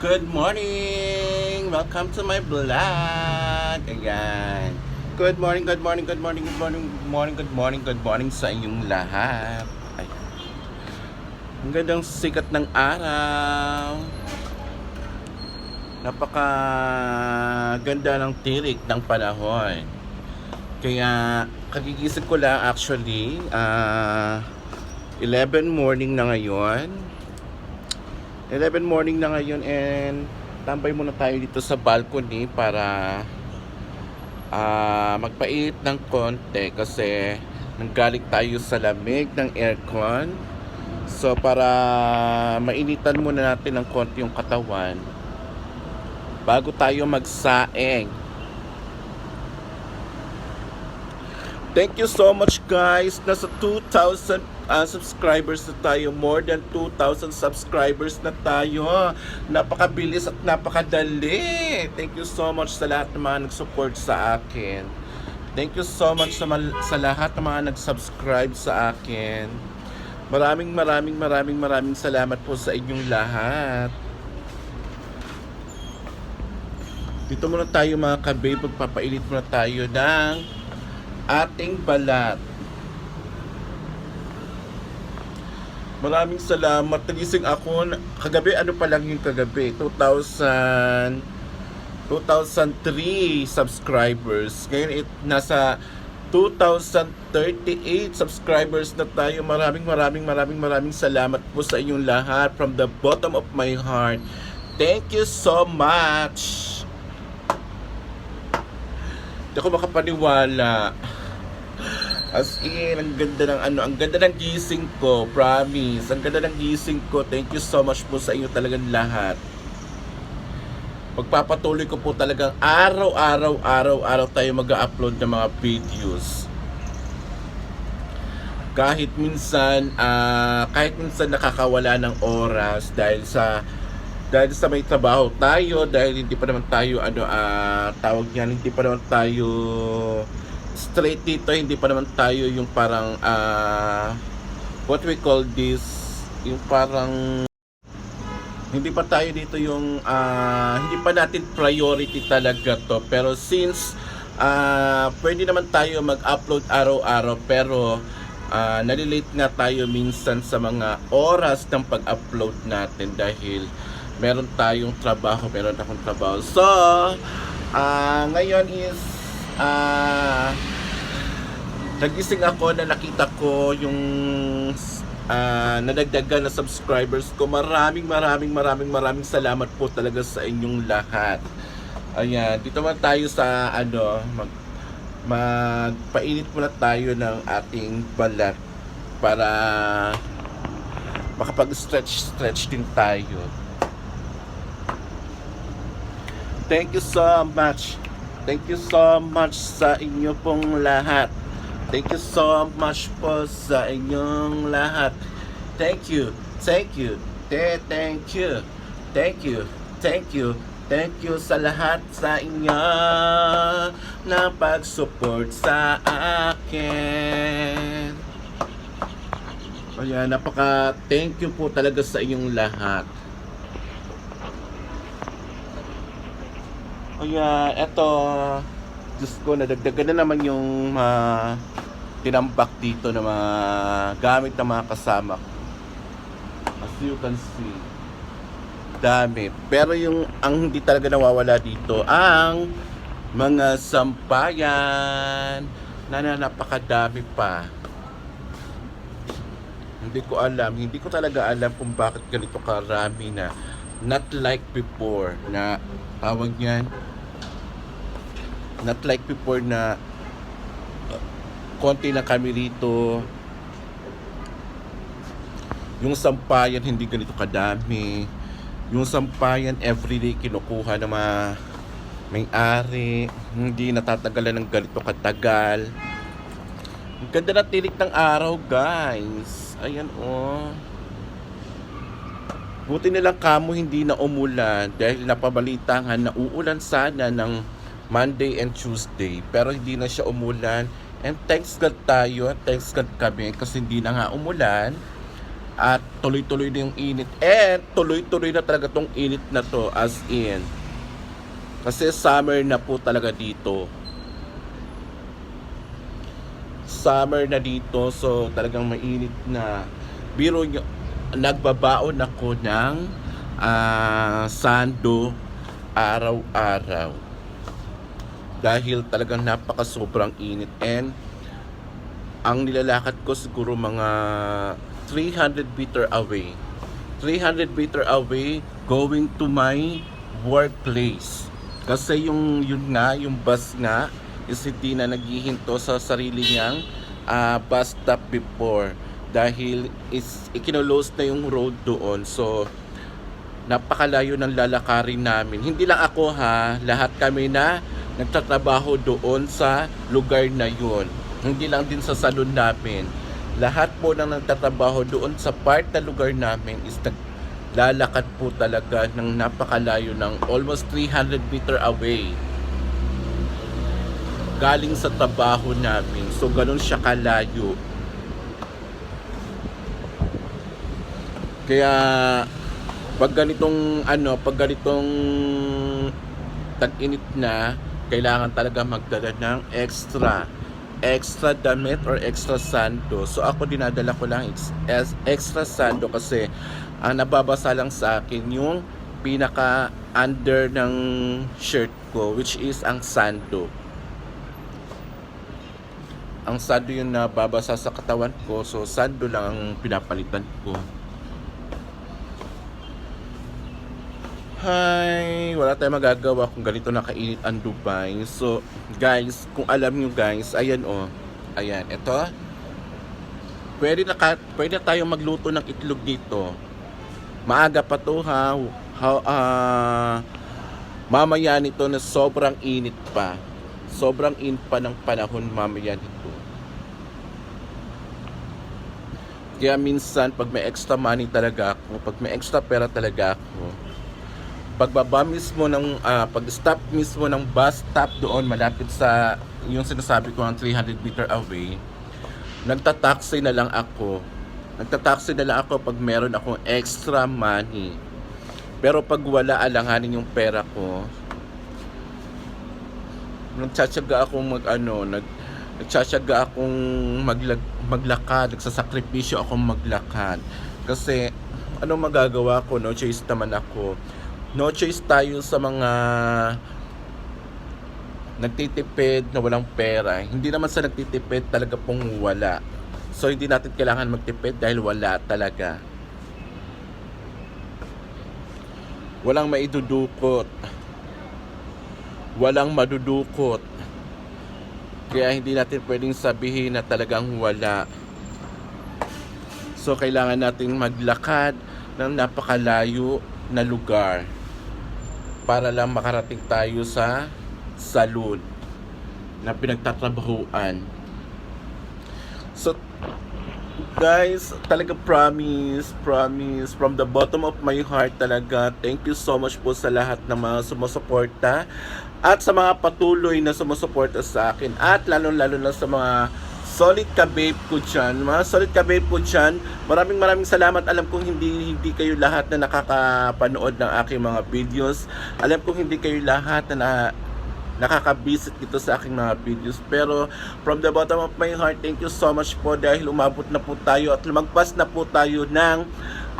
Good morning! Welcome to my vlog! Ayan. Good morning, good morning, good morning, good morning, good morning, good morning, good morning sa inyong lahat. Ayan. Ang gandang sikat ng araw. Napaka ganda ng tirik ng panahon. Kaya kagigising ko lang actually, ah 11 morning na ngayon. 11 morning na ngayon and tambay muna tayo dito sa balcony para ah magpainit ng konti kasi nanggaling tayo sa lamig ng aircon. So para mainitan muna natin ng konti yung katawan bago tayo magsaing. Thank you so much guys. Nasa 2,000 uh, subscribers na tayo. More than 2,000 subscribers na tayo. Napakabilis at napakadali. Thank you so much sa lahat ng mga nag-support sa akin. Thank you so much sa, sa lahat ng mga nag-subscribe sa akin. Maraming maraming maraming maraming salamat po sa inyong lahat. Dito muna tayo mga kabe, magpapainit muna tayo ng ating balat. Maraming salamat. Nagising ako kagabi, ano pa lang yung kagabi? 2000 2003 subscribers. Ngayon it, nasa 2038 subscribers na tayo. Maraming maraming maraming maraming salamat po sa inyong lahat from the bottom of my heart. Thank you so much. Hindi ako makapaniwala. As in, ang ganda ng ano, ang ganda ng gising ko, promise. Ang ganda ng gising ko. Thank you so much po sa inyo talagang lahat. Pagpapatuloy ko po talagang araw-araw, araw-araw tayo mag-upload ng mga videos. Kahit minsan, ah, kahit minsan nakakawala ng oras dahil sa dahil sa may trabaho tayo, dahil hindi pa naman tayo ano ah tawag niyan, hindi pa naman tayo straight dito, hindi pa naman tayo yung parang ah what we call this, yung parang hindi pa tayo dito yung ah, hindi pa natin priority talaga to pero since ah pwede naman tayo mag-upload araw-araw pero ah nalilate nga tayo minsan sa mga oras ng pag-upload natin dahil meron tayong trabaho, meron akong trabaho. So, ah ngayon is ah nagising ako na nakita ko yung ah nadagdagan na subscribers ko. Maraming maraming maraming maraming salamat po talaga sa inyong lahat. Ayan, dito man tayo sa ano, mag magpainit muna tayo ng ating balat para makapag-stretch stretch din tayo. Thank you so much. Thank you so much sa inyo pong lahat. Thank you so much po sa inyong lahat. Thank you. Thank you. Te- Thank you. Thank you. Thank you. Thank you sa lahat sa inyo na pag-support sa akin. Kaya napaka thank you po talaga sa inyong lahat. Kaya eto, Diyos ko, nadagdagan na naman yung mga tinambak dito ng mga gamit ng mga kasama. As you can see, dami. Pero yung ang hindi talaga nawawala dito, ang mga sampayan na, na napakadami pa. Hindi ko alam, hindi ko talaga alam kung bakit ganito karami na not like before na tawag niyan not like before na uh, konti na kami rito. Yung sampayan hindi ganito kadami. Yung sampayan everyday kinukuha ng mga may-ari. Hindi natatagalan ng ganito katagal. Ang ganda na tirik ng araw guys. Ayan oh Buti nilang kamo hindi na umulan dahil napabalitahan na uulan sana ng Monday and Tuesday pero hindi na siya umulan and thanks God tayo thanks God kami kasi hindi na nga umulan At tuloy-tuloy na yung init. And tuloy-tuloy na talaga tong init na to as in. Kasi summer na po talaga dito. Summer na dito so talagang mainit na. Biro nyo, nagbabaon ako ng ah, sando araw-araw. Dahil talagang napaka sobrang init and ang nilalakad ko siguro mga 300 meter away. 300 meter away going to my workplace. Kasi yung yun nga, yung bus nga is hindi na naghihinto sa sarili niyang ah, bus stop before dahil is ikinolose na yung road doon. So napakalayo ng lalakarin namin. Hindi lang ako ha, lahat kami na nagtatrabaho doon sa lugar na yun. Hindi lang din sa salon namin. Lahat po ng nagtatrabaho doon sa part na lugar namin is naglalakad po talaga ng napakalayo ng almost 300 meter away. Galing sa trabaho namin. So, ganun siya kalayo. Kaya, pag ganitong ano, pag ganitong tag-init na, kailangan talaga magdala ng extra extra damit or extra sando. So ako dinadala ko lang extra sando kasi ang nababasa lang sa akin yung pinaka under ng shirt ko which is ang sando. Ang sando yung nababasa sa katawan ko so sando lang ang pinapalitan ko. Hi! Wala tayong magagawa kung ganito na kainit ang Dubai. So, guys, kung alam nyo guys, ayan oh. Ayan, ito. Pwede na, pwede na tayong magluto ng itlog dito. Maaga pa to ha. How, ah, mamaya nito na sobrang init pa. Sobrang init pa ng panahon mamaya nito. Kaya minsan, pag may extra money talaga ako, pag may extra pera talaga ako, pagbaba mismo ng ah, pag-stop mismo ng bus stop doon malapit sa yung sinasabi ko ang 300 meter away nagtataxi na lang ako. Nagtataxi na lang ako pag meron akong extra money. Pero pag wala alanganin yung pera ko. Nagtsatsaga akong mag ano nag nagtsatsaga akong maglag, maglakad. Nagsasakripisyo akong maglakad. Kasi ano magagawa ko no? Choice naman ako no choice tayo sa mga nagtitipid na walang pera. Hindi naman sa nagtitipid talaga pong wala. So hindi natin kailangan magtipid dahil wala talaga. Walang maidudukot. Walang madudukot. Kaya hindi natin pwedeng sabihin na talagang wala. So kailangan nating maglakad ng napakalayo na lugar para lang makarating tayo sa salon na pinagtatrabahuan. So, guys, talaga promise, promise, from the bottom of my heart talaga, thank you so much po sa lahat ng mga sumusuporta at sa mga patuloy na sumusuporta sa akin at lalo-lalo na sa mga solid ka babe ko dyan. Mga solid ka babe ko dyan. Maraming maraming salamat. Alam kong hindi hindi kayo lahat na nakakapanood ng aking mga videos. Alam kong hindi kayo lahat na, na nakaka-visit dito sa aking mga videos. Pero from the bottom of my heart, thank you so much po dahil umabot na po tayo at lumagpas na po tayo ng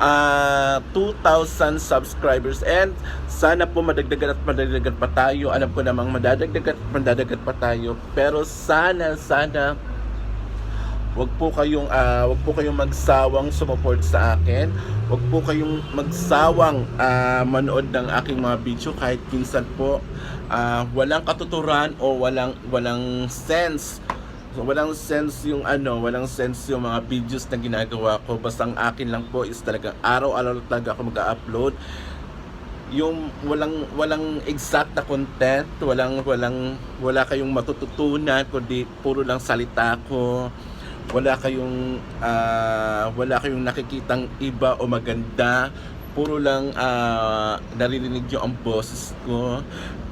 ah, 2,000 subscribers and sana po madagdagan at madagdagan pa tayo. Alam ko namang madadagdagan at madadagdagan pa tayo. Pero sana, sana Huwag po kayong ah, wag po kayong magsawang sumuport sa akin. Huwag po kayong magsawang ah, manood ng aking mga video kahit minsan po ah, walang katuturan o walang walang sense. So, walang sense yung ano, walang sense yung mga videos na ginagawa ko. Basta ang akin lang po is talagang araw-araw talaga ako mag-upload yung walang walang exact na content, walang walang wala kayong matututunan kundi puro lang salita ko wala kayong ah, wala kayong nakikitang iba o maganda puro lang ah, naririnig nyo ang boses ko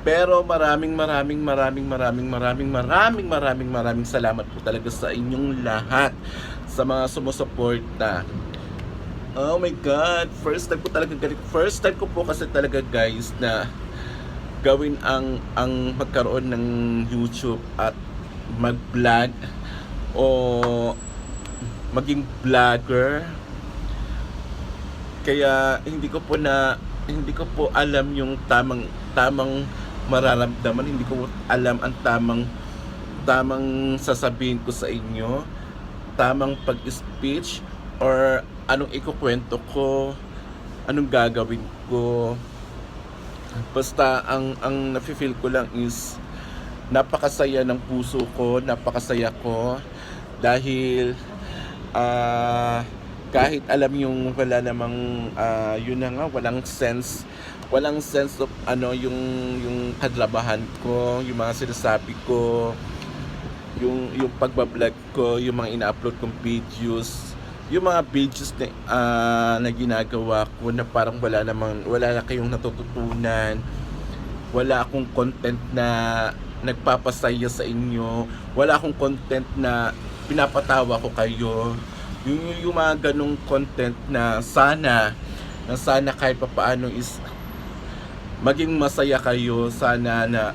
pero maraming maraming maraming maraming maraming maraming maraming maraming salamat po talaga sa inyong lahat sa mga sumusuporta Oh my God! First time ko talaga. First time ko po kasi talaga guys na gawin ang ang magkaroon ng YouTube at mag-vlog o maging vlogger. Kaya hindi ko po na hindi ko po alam yung tamang tamang mararamdaman, hindi ko alam ang tamang tamang sasabihin ko sa inyo, tamang pag-speech or anong ikukwento ko, anong gagawin ko. Basta ang ang nafe-feel ko lang is napakasaya ng puso ko, napakasaya ko dahil ah kahit alam yung wala namang ah, yun na nga walang sense walang sense of ano yung yung kadlabahan ko, yung mga sinasabi ko, yung yung pagbablog ko, yung mga ina-upload kong videos, yung mga videos na, ah, na ginagawa ko na parang wala namang wala na kayong natututunan. Wala akong content na nagpapasaya sa inyo. Wala akong content na pinapatawa ko kayo. Yung, yung, mga ganong content na sana na sana kahit papaano is maging masaya kayo. Sana na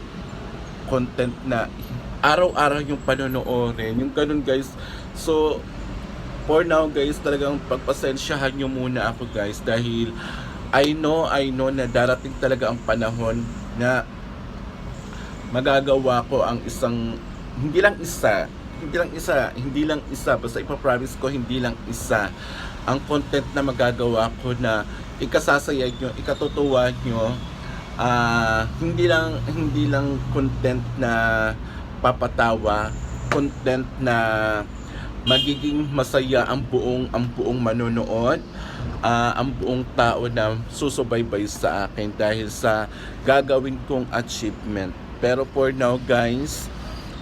content na araw-araw yung panonoodin yung ganun guys. So for now guys talagang pagpasensyahan nyo muna ako guys. Dahil I know I know na darating talaga ang panahon na magagawa ko ang isang hindi lang isa hindi lang isa hindi lang isa. Basta ipapromise ko hindi lang isa. Ang content na magagawa ko na ikasasaya nyo ikatutuwa nyo ah hindi lang hindi lang content na papatawa content na magiging masaya ang buong ang buong manonood ah, ang buong tao na susubaybay sa akin dahil sa gagawin kong achievement. Pero for now guys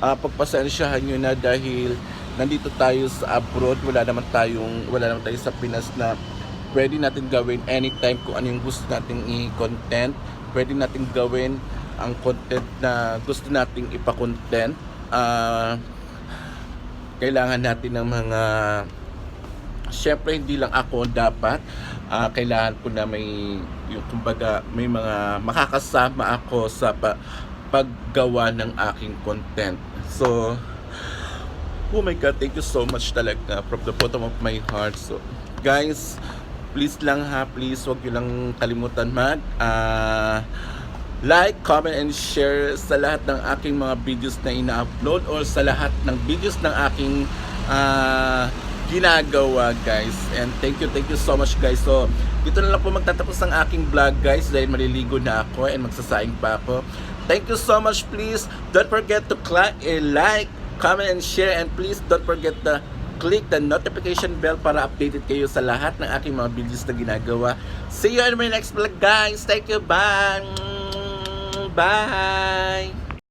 ah pagpasensyahan nyo na dahil nandito tayo sa abroad wala naman tayong wala naman tayo sa Pinas na pwede natin gawin anytime kung ano yung gusto nating i-content. Pwede natin gawin ang content na gusto nating ipa-content ah kailangan natin ng mga syempre hindi lang ako dapat. Ah, kailangan ko na may yung kumbaga may mga makakasama ako sa pa, paggawa ng aking content. So oh my god thank you so much talaga from the bottom of my heart. So guys please lang ha please wag niyo lang kalimutan mag ah like, comment, and share sa lahat ng aking mga videos na ina-upload or sa lahat ng videos ng aking ah, ginagawa guys. And thank you thank you so much guys. So dito na lang po magtatapos ang aking vlog guys dahil maliligo na ako and magsasaing pa ako thank you so much please. Don't forget to cla- eh, like comment and share. And please don't forget to click the notification bell para updated kayo sa lahat ng aking mga videos na ginagawa. See you in my next vlog guys. Thank you. Bye. Bye!